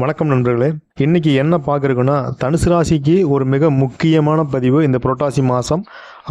வணக்கம் நண்பர்களே. இன்னைக்கு என்ன பார்க்குறக்குன்னா தனுசு ராசிக்கு ஒரு மிக முக்கியமான பதிவு இந்த புரட்டாசி மாதம்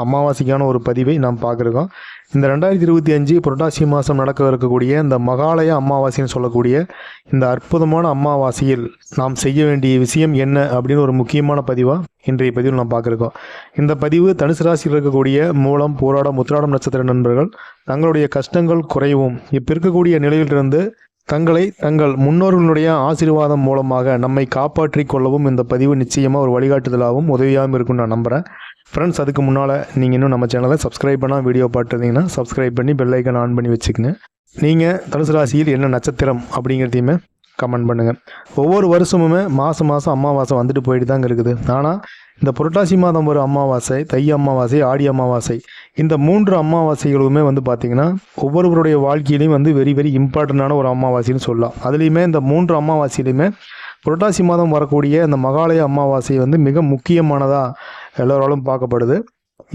அமாவாசைக்கான ஒரு பதிவை நாம் பார்க்குறோம். இந்த ரெண்டாயிரத்தி இருபத்தி அஞ்சு புரட்டாசி மாதம் நடக்க இருக்கக்கூடிய இந்த மகாலய அமாவாசைன்னு சொல்லக்கூடிய இந்த அற்புதமான அமாவாசையில் நாம் செய்ய வேண்டிய விஷயம் என்ன அப்படின்னு ஒரு முக்கியமான பதிவாக இன்றைய பதிவில் நாம் பார்க்குறோம். இந்த பதிவு தனுசு ராசியில் இருக்கக்கூடிய மூலம் போராடம் உத்திராடம் நட்சத்திர நண்பர்கள் தங்களுடைய கஷ்டங்கள் குறையவும் இப்போ இருக்கக்கூடிய நிலையிலிருந்து தங்களை தங்கள் முன்னோர்களுடைய ஆசீர்வாதம் மூலமாக நம்மை காப்பாற்றிக் கொள்ளவும் இந்த பதிவு நிச்சயமாக ஒரு வழிகாட்டுதலாகவும் உதவியாகவும் இருக்கும்னு நான் நம்புகிறேன் ஃப்ரெண்ட்ஸ் அதுக்கு முன்னால் நீங்கள் இன்னும் நம்ம சேனலை சப்ஸ்கிரைப் பண்ணால் வீடியோ பார்த்துருந்தீங்கன்னா சப்ஸ்கிரைப் பண்ணி பெல்லைக்கன் ஆன் பண்ணி வச்சுக்கோங்க. நீங்கள் தனுசு ராசியில் என்ன நட்சத்திரம் அப்படிங்கிறதையுமே கமெண்ட் பண்ணுங்கள் ஒவ்வொரு வருஷமுமே மாதம் மாதம் அமாவாசை வந்துட்டு போயிட்டு தாங்க இருக்குது. ஆனால் இந்த புரட்டாசி மாதம் ஒரு அமாவாசை தை அமாவாசை ஆடி அமாவாசை இந்த மூன்று அமாவாசைகளுமே வந்து பார்த்திங்கன்னா ஒவ்வொருவருடைய வாழ்க்கையிலையும் வந்து வெரி வெரி இம்பார்ட்டண்ட்டான ஒரு அமாவாசைன்னு சொல்லலாம். அதுலேயுமே இந்த மூன்று அமாவாசையிலையுமே புரட்டாசி மாதம் வரக்கூடிய இந்த மகாலய அமாவாசை வந்து மிக முக்கியமானதாக எல்லோராலும் பார்க்கப்படுது.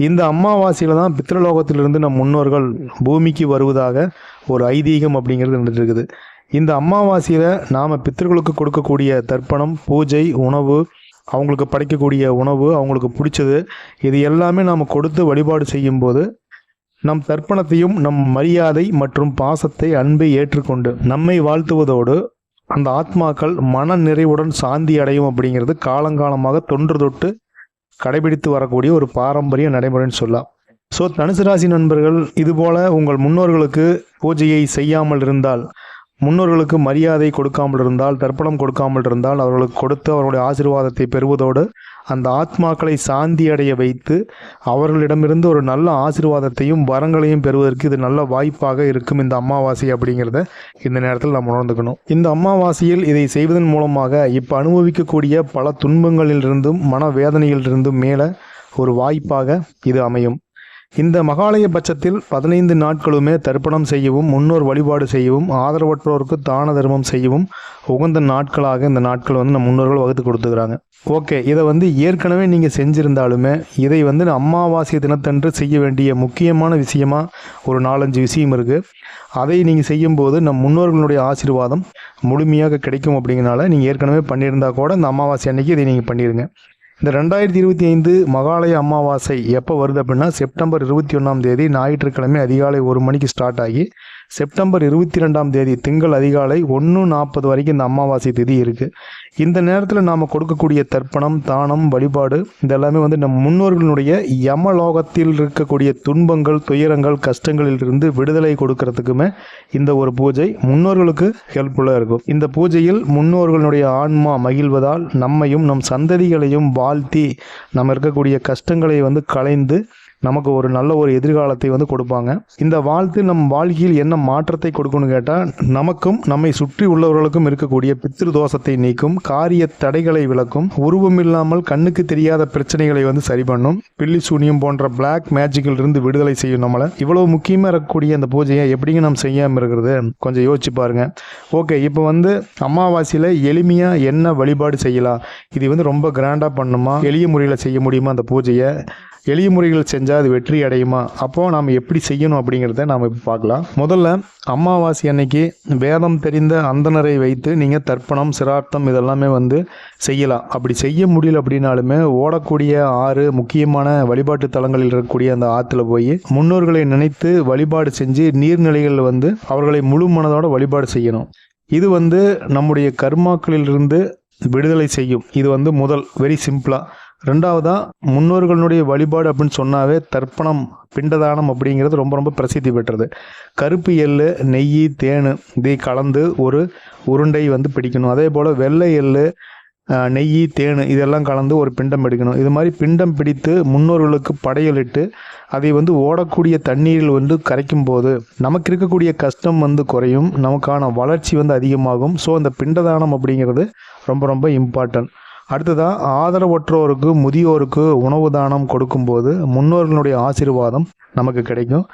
இந்த அமாவாசையில் தான் பித்திரலோகத்திலிருந்து நம் முன்னோர்கள் பூமிக்கு வருவதாக ஒரு ஐதீகம் அப்படிங்கிறது நடந்துருக்குது இருக்குது. இந்த அமாவாசையில் நாம் பித்தர்களுக்கு கொடுக்கக்கூடிய தர்ப்பணம் பூஜை உணவு அவங்களுக்கு படைக்கக்கூடிய உணவு அவங்களுக்கு பிடிச்சது இது எல்லாமே நாம் கொடுத்து வழிபாடு செய்யும்போது நம் தர்ப்பணத்தையும் நம் மரியாதை மற்றும் பாசத்தை அன்பை ஏற்றுக்கொண்டு நம்மை வாழ்த்துவதோடு அந்த ஆத்மாக்கள் மன நிறைவுடன் சாந்தி அடையும் அப்படிங்கிறது காலங்காலமாக தொன்று தொட்டு கடைபிடித்து வரக்கூடிய ஒரு பாரம்பரிய நடைமுறைன்னு சொல்லலாம். ஸோ தனுசு ராசி நண்பர்கள் இதுபோல உங்கள் முன்னோர்களுக்கு பூஜையை செய்யாமல் இருந்தால் முன்னோர்களுக்கு மரியாதை கொடுக்காமல் இருந்தால் தர்ப்பணம் கொடுக்காமல் இருந்தால் அவர்களுக்கு கொடுத்து அவர்களுடைய ஆசீர்வாதத்தை பெறுவதோடு அந்த ஆத்மாக்களை சாந்தி அடைய வைத்து அவர்களிடமிருந்து ஒரு நல்ல ஆசீர்வாதத்தையும் வரங்களையும் பெறுவதற்கு இது நல்ல வாய்ப்பாக இருக்கும் இந்த அமாவாசை அப்படிங்கிறத இந்த நேரத்தில் நாம் உணர்ந்துக்கணும். இந்த அமாவாசையில் இதை செய்வதன் மூலமாக இப்போ அனுபவிக்கக்கூடிய பல துன்பங்களிலிருந்தும் மனவேதனையிலிருந்தும் மேலே ஒரு வாய்ப்பாக இது அமையும். இந்த மகாலய பட்சத்தில் பதினைந்து நாட்களுமே தர்ப்பணம் செய்யவும் முன்னோர் வழிபாடு செய்யவும் ஆதரவற்றோருக்கு தான தர்மம் செய்யவும் உகந்த நாட்களாக இந்த நாட்கள் வந்து நம்ம முன்னோர்கள் வகுத்து கொடுத்துக்கிறாங்க. ஓகே இதை வந்து ஏற்கனவே நீங்கள் செஞ்சுருந்தாலுமே இதை வந்து அமாவாசை தினத்தன்று செய்ய வேண்டிய முக்கியமான விஷயமா ஒரு நாலஞ்சு விஷயம் இருக்குது அதை நீங்கள் செய்யும்போது நம் முன்னோர்களுடைய ஆசீர்வாதம் முழுமையாக கிடைக்கும் அப்படிங்கிறனால நீங்கள் ஏற்கனவே பண்ணியிருந்தா கூட இந்த அமாவாசை அன்னைக்கு இதை நீங்கள் பண்ணிடுங்க இந்த ரெண்டாயிரத்தி இருபத்தி ஐந்து மகாலய அமாவாசை எப்போ வருது அப்படின்னா செப்டம்பர் இருபத்தி ஒன்றாம் தேதி ஞாயிற்றுக்கிழமை அதிகாலை ஒரு மணிக்கு ஸ்டார்ட் ஆகி செப்டம்பர் இருபத்தி ரெண்டாம் தேதி திங்கள் அதிகாலை ஒன்று நாற்பது வரைக்கும் இந்த அமாவாசை திதி இருக்குது இந்த நேரத்தில் நாம் கொடுக்கக்கூடிய தர்ப்பணம் தானம் வழிபாடு இதெல்லாமே வந்து நம் முன்னோர்களுடைய யமலோகத்தில் இருக்கக்கூடிய துன்பங்கள் துயரங்கள் கஷ்டங்களிலிருந்து விடுதலை கொடுக்கறதுக்குமே இந்த ஒரு பூஜை முன்னோர்களுக்கு ஹெல்ப்ஃபுல்லாக இருக்கும். இந்த பூஜையில் முன்னோர்களுடைய ஆன்மா மகிழ்வதால் நம்மையும் நம் சந்ததிகளையும் வா வாழ்த்தி நம்ம இருக்கக்கூடிய கஷ்டங்களை வந்து களைந்து நமக்கு ஒரு நல்ல ஒரு எதிர்காலத்தை வந்து கொடுப்பாங்க. இந்த வாழ்த்து நம் வாழ்க்கையில் என்ன மாற்றத்தை கொடுக்கணும்னு கேட்டால் நமக்கும் நம்மை சுற்றி உள்ளவர்களுக்கும் இருக்கக்கூடிய பித்திரு தோஷத்தை நீக்கும் காரிய தடைகளை விளக்கும் உருவமில்லாமல் கண்ணுக்கு தெரியாத பிரச்சனைகளை வந்து சரி பண்ணும் பில்லி சூனியம் போன்ற பிளாக் மேஜிக்கில் இருந்து விடுதலை செய்யும் நம்மளை. இவ்வளவு முக்கியமாக இருக்கக்கூடிய அந்த பூஜையை எப்படிங்க நம்ம செய்யாமல் இருக்கிறது? கொஞ்சம் யோசிச்சு பாருங்க. ஓகே இப்போ வந்து அமாவாசையில் எளிமையாக என்ன வழிபாடு செய்யலாம்? இது வந்து ரொம்ப கிராண்டாக பண்ணுமா? எளிய முறையில் செய்ய முடியுமா அந்த பூஜையை? எளிய முறைகள் செஞ்சால் அது வெற்றி அடையுமா? அப்போது நாம் எப்படி செய்யணும் அப்படிங்கிறத நாம் இப்போ பார்க்கலாம். முதல்ல அமாவாசை அன்னைக்கு வேதம் தெரிந்த அந்தனரை வைத்து நீங்கள் தர்ப்பணம் சிரார்த்தம் இதெல்லாமே வந்து செய்யலாம். அப்படி செய்ய முடியல அப்படின்னாலுமே ஓடக்கூடிய ஆறு முக்கியமான வழிபாட்டு தலங்களில் இருக்கக்கூடிய அந்த ஆற்றுல போய் முன்னோர்களை நினைத்து வழிபாடு செஞ்சு நீர்நிலைகளில் வந்து அவர்களை முழு மனதோட வழிபாடு செய்யணும். இது வந்து நம்முடைய கர்மாக்களிலிருந்து விடுதலை செய்யும். இது வந்து முதல் வெரி சிம்பிளாக ரெண்டாவதா முன்னோர்களுடைய வழிபாடு அப்படின்னு சொன்னாவே தர்ப்பணம் பிண்டதானம் அப்படிங்கிறது ரொம்ப ரொம்ப பிரசித்தி பெற்றது. கருப்பு எள்ளு நெய் தேன் இதை கலந்து ஒரு உருண்டை வந்து பிடிக்கணும். அதே போல் வெள்ளை எள்ளு நெய் தேன் இதெல்லாம் கலந்து ஒரு பிண்டம் எடுக்கணும். இது மாதிரி பிண்டம் பிடித்து முன்னோர்களுக்கு படையலிட்டு அதை வந்து ஓடக்கூடிய தண்ணீரில் வந்து கரைக்கும் போது நமக்கு இருக்கக்கூடிய கஷ்டம் வந்து குறையும். நமக்கான வளர்ச்சி வந்து அதிகமாகும். ஸோ அந்த பிண்டதானம் அப்படிங்கிறது ரொம்ப ரொம்ப இம்பார்ட்டன்ட் அடுத்ததாக ஆதரவற்றோருக்கு முதியோருக்கு உணவு தானம் கொடுக்கும்போது முன்னோர்களுடைய ஆசீர்வாதம் நமக்கு கிடைக்கும்.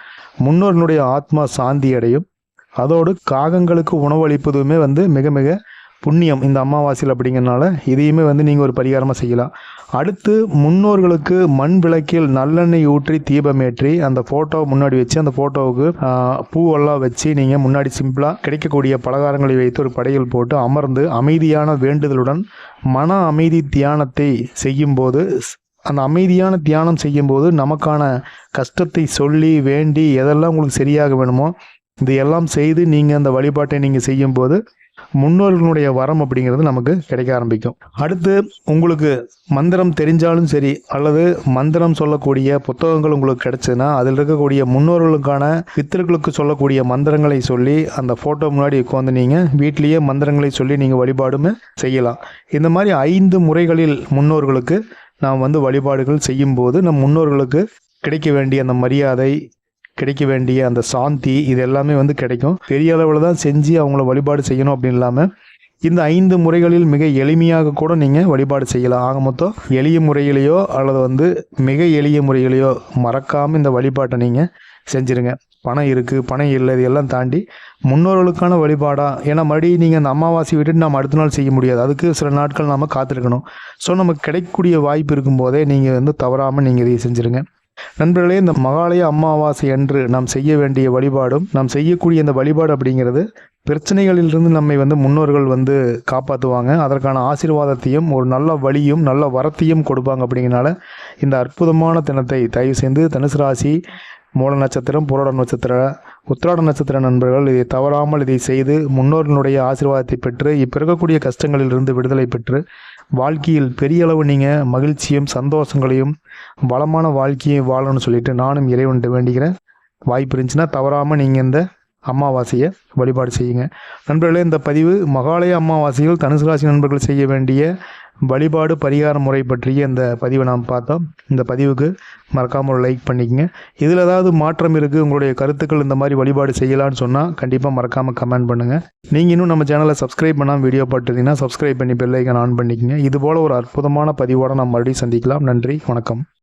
முன்னோர்களுடைய ஆத்மா சாந்தி அடையும். அதோடு காகங்களுக்கு உணவளிப்பதுமே வந்து மிக மிக புண்ணியம். இந்த அமாவாசையில் அப்படிங்கிறனால இதையுமே வந்து நீங்கள் ஒரு பரிகாரமாக செய்யலாம். அடுத்து முன்னோர்களுக்கு மண் விளக்கில் நல்லெண்ணெய் ஊற்றி தீபமேற்றி அந்த ஃபோட்டோ முன்னாடி வச்சு அந்த ஃபோட்டோவுக்கு பூவெல்லாம் வச்சு நீங்கள் முன்னாடி சிம்பிளாக கிடைக்கக்கூடிய பலகாரங்களை வைத்து ஒரு படையல் போட்டு அமர்ந்து அமைதியான வேண்டுதலுடன் மன அமைதி தியானத்தை செய்யும்போது அந்த அமைதியான தியானம் செய்யும்போது நமக்கான கஷ்டத்தை சொல்லி வேண்டி எதெல்லாம் உங்களுக்கு சரியாக வேணுமோ இதையெல்லாம் செய்து நீங்கள் அந்த வழிபாட்டை நீங்கள் செய்யும்போது முன்னோர்களுடைய வரம் அப்படிங்கிறது நமக்கு கிடைக்க ஆரம்பிக்கும். அடுத்து உங்களுக்கு மந்திரம் தெரிஞ்சாலும் சரி அல்லது மந்திரம் சொல்லக்கூடிய புத்தகங்கள் உங்களுக்கு கிடைச்சதுன்னா அதில் இருக்கக்கூடிய முன்னோர்களுக்கான பித்தர்களுக்கு சொல்லக்கூடிய மந்திரங்களை சொல்லி அந்த ஃபோட்டோ முன்னாடி உட்காந்து நீங்கள் வீட்லேயே மந்திரங்களை சொல்லி நீங்கள் வழிபாடுமே செய்யலாம். இந்த மாதிரி ஐந்து முறைகளில் முன்னோர்களுக்கு நாம் வந்து வழிபாடுகள் செய்யும்போது நம் முன்னோர்களுக்கு கிடைக்க வேண்டிய அந்த மரியாதை கிடைக்க வேண்டிய அந்த சாந்தி இது எல்லாமே வந்து கிடைக்கும். பெரிய அளவில் தான் செஞ்சு அவங்கள வழிபாடு செய்யணும் அப்படின்னு இல்லாமல் இந்த ஐந்து முறைகளில் மிக எளிமையாக கூட நீங்கள் வழிபாடு செய்யலாம். ஆக மொத்தம் எளிய முறையிலையோ அல்லது வந்து மிக எளிய முறையிலையோ மறக்காமல் இந்த வழிபாட்டை நீங்கள் செஞ்சுருங்க. பணம் இருக்குது பணம் இல்லை இதெல்லாம் தாண்டி முன்னோர்களுக்கான வழிபாடாக ஏன்னா மறுபடியும் நீங்கள் அந்த அமாவாசை விட்டுட்டு நம்ம அடுத்த நாள் செய்ய முடியாது. அதுக்கு சில நாட்கள் நாம் காத்திருக்கணும். ஸோ நமக்கு கிடைக்கக்கூடிய வாய்ப்பு இருக்கும்போதே நீங்கள் வந்து தவறாமல் நீங்கள் இதை செஞ்சுருங்க. நண்பர்களே இந்த மகாலய அமாவாசை அன்று நாம் செய்ய வேண்டிய வழிபாடும் நாம் செய்யக்கூடிய இந்த வழிபாடு அப்படிங்கிறது பிரச்சனைகளிலிருந்து நம்மை வந்து முன்னோர்கள் வந்து காப்பாற்றுவாங்க. அதற்கான ஆசீர்வாதத்தையும் ஒரு நல்ல வழியும் நல்ல வரத்தையும் கொடுப்பாங்க அப்படிங்கிறனால இந்த அற்புதமான தினத்தை தயவு செய்து தனுசு ராசி மூல நட்சத்திரம் புரோட நட்சத்திர உத்திராட நட்சத்திர நண்பர்கள் இதை தவறாமல் இதை செய்து முன்னோர்களுடைய ஆசீர்வாதத்தை பெற்று இப்போ இருக்கக்கூடிய கஷ்டங்களிலிருந்து விடுதலை பெற்று வாழ்க்கையில் பெரிய அளவு நீங்கள் மகிழ்ச்சியும் சந்தோஷங்களையும் வளமான வாழ்க்கையை வாழணும்னு சொல்லிட்டு நானும் இறைவன்ட்டு வேண்டிக்கிறேன். வாய்ப்பு இருந்துச்சுன்னா தவறாமல் நீங்கள் இந்த அமாவாசையை வழிபாடு செய்யுங்க. நண்பர்களே இந்த பதிவு மகாலய அமாவாசையில் தனுசு ராசி நண்பர்கள் செய்ய வேண்டிய வழிபாடு பரிகார முறை பற்றிய இந்த பதிவை நாம் பார்த்தோம். இந்த பதிவுக்கு மறக்காமல் ஒரு லைக் பண்ணிக்கங்க. இதில் ஏதாவது மாற்றம் இருக்குது உங்களுடைய கருத்துக்கள் இந்த மாதிரி வழிபாடு செய்யலான்னு சொன்னால் கண்டிப்பாக மறக்காமல் கமெண்ட் பண்ணுங்கள் நீங்கள் இன்னும் நம்ம சேனலை சப்ஸ்கிரைப் பண்ணாமல் வீடியோ பார்த்துருந்தீங்கன்னா சப்ஸ்கிரைப் பண்ணி பெல்லைக்கன் ஆன் பண்ணிக்கங்க. இது போல் ஒரு அற்புதமான பதிவோடு நாம் மறுபடியும் சந்திக்கலாம். நன்றி வணக்கம்.